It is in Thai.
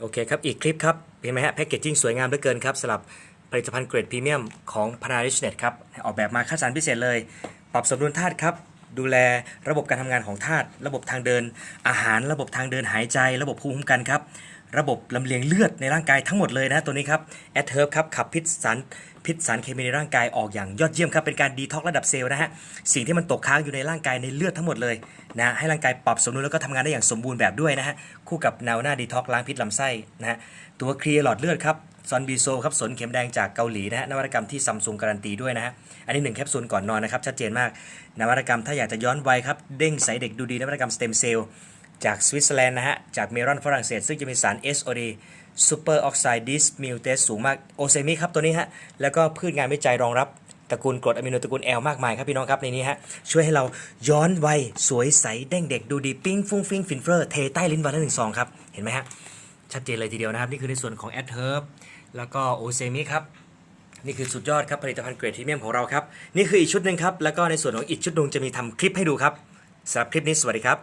โอเคครับ อีกคลิปครับ เห็นไหมฮะแพคเกจจิ้งสวยงามเหลือเกินครับสำหรับผลิตภัณฑ์เกรดพรีเมียมของพานาริชเน็ตครับ ออกแบบมาคัดสรรพิเศษเลย ปรับสมดุลธาตุครับ ดูแลระบบการทำงานของธาตุระบบทางเดิน อาหารระบบทางเดินหายใจ ระบบภูมิคุ้มกันครับ ระบบลำเลียงเลือดในร่างกายทั้งหมดเลยนะตัวนี้ครับแอดเทิร์บครับขับพิษสารพิษสารเคมีในร่างกายออกอย่างยอดเยี่ยมครับเป็นการดีท็อกระดับเซลล์นะฮะสิ่งที่มันตกค้างอยู่ในร่างกายในเลือดทั้งหมดเลยนะให้ร่างกายปรับสมดุลแล้วก็ทำงานได้อย่างสมบูรณ์แบบด้วยนะฮะคู่กับแนวหน้าดีท็อกล้างพิษลำไส้นะฮะตัวเคลียร์หลอดเลือดครับซอนบีโซครับสนเข็มแดงจากเกาหลีนะฮะนวัตกรรมที่ซัมซุงการันตีด้วยนะฮะอันนี้หนึ่งแคปซูลก่อนนอนนะครับชัดเจนมากนวัตกรรมถ้าอยากจะย้อนวัยครับเด้งใสเด็กดูดีนวัตกรรมสเต็มเซลล์ จากสวิตเซอร์แลนด์นะฮะ จากเมรอนฝรั่งเศส ซึ่งจะมีสาร SOD ซูเปอร์ออกไซด์ดิสมิวเตสสูงมาก โอเซมิครับตัวนี้ฮะ แล้วก็พืชงานวิจัยรองรับตระกูลกรดอะมิโนตระกูล L มากมายครับพี่น้องครับในนี้ฮะ ช่วยให้เราย้อนวัยสวยใสเด้งเด็กดูดีปิ้งฟุ้งฟิ้งฟินเฟอร์เทใต้ลิ้นวันละหนึ่งซองครับ เห็นไหมฮะ ชัดเจนเลยทีเดียวนะครับ นี่คือในส่วนของแอดเฮิร์บแล้วก็โอเซมิครับนี่คือสุดยอดครับผลิตภัณฑ์เกรดพรีเมียมของเราครับนี่คืออีกชุดหนึ่งครับแล้วก็ในส่วนของอีกชุดหนึ่งจะมีทำคลิปให้ดูครับสำหรับคลิปนี้สวัสดีครับ